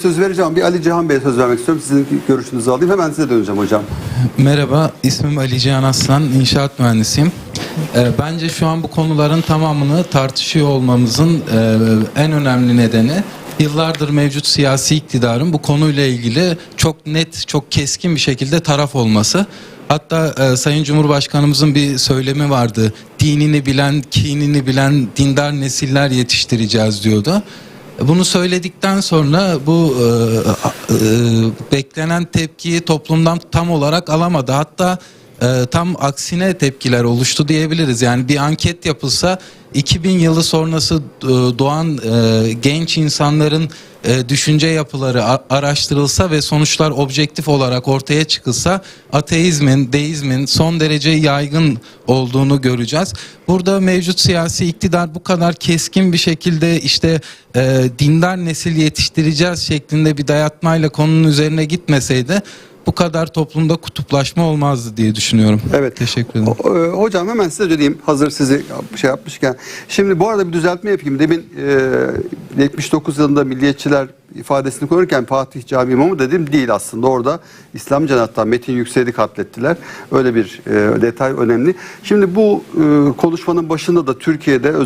söz vereceğim. Bir Ali Cihan Bey'e söz vermek istiyorum. Sizin görüşünüzü alayım. Hemen size döneceğim hocam. Merhaba, ismim Ali Cihan Aslan, inşaat mühendisiyim. Ee, bence şu an bu konuların tamamını tartışıyor olmamızın e, en önemli nedeni yıllardır mevcut siyasi iktidarın bu konuyla ilgili çok net, çok keskin bir şekilde taraf olması. Hatta e, Sayın Cumhurbaşkanımızın bir söylemi vardı. Dinini bilen, kinini bilen dindar nesiller yetiştireceğiz diyordu. Bunu söyledikten sonra bu e, e, beklenen tepkiyi toplumdan tam olarak alamadı. Hatta e, tam aksine tepkiler oluştu diyebiliriz. Yani bir anket yapılsa 2000 yılı sonrası e, doğan e, genç insanların e, düşünce yapıları araştırılsa ve sonuçlar objektif olarak ortaya çıkılsa ateizmin, deizmin son derece yaygın olduğunu göreceğiz. Burada mevcut siyasi iktidar bu kadar keskin bir şekilde işte e, dindar nesil yetiştireceğiz şeklinde bir dayatmayla konunun üzerine gitmeseydi bu kadar toplumda kutuplaşma olmazdı diye düşünüyorum. Evet. Teşekkür ederim. O- e, Hocam hemen size döneyim. Hazır sizi şey yapmışken. Şimdi bu arada bir düzeltme yapayım. Demin e, 79 yılında milliyetçiler ifadesini kullanırken Fatih Camii imamı dedim değil aslında. Orada İslam cenahtan Metin Yüksel'i katlettiler. Öyle bir e, detay önemli. Şimdi bu e, konuşmanın başında da Türkiye'de özel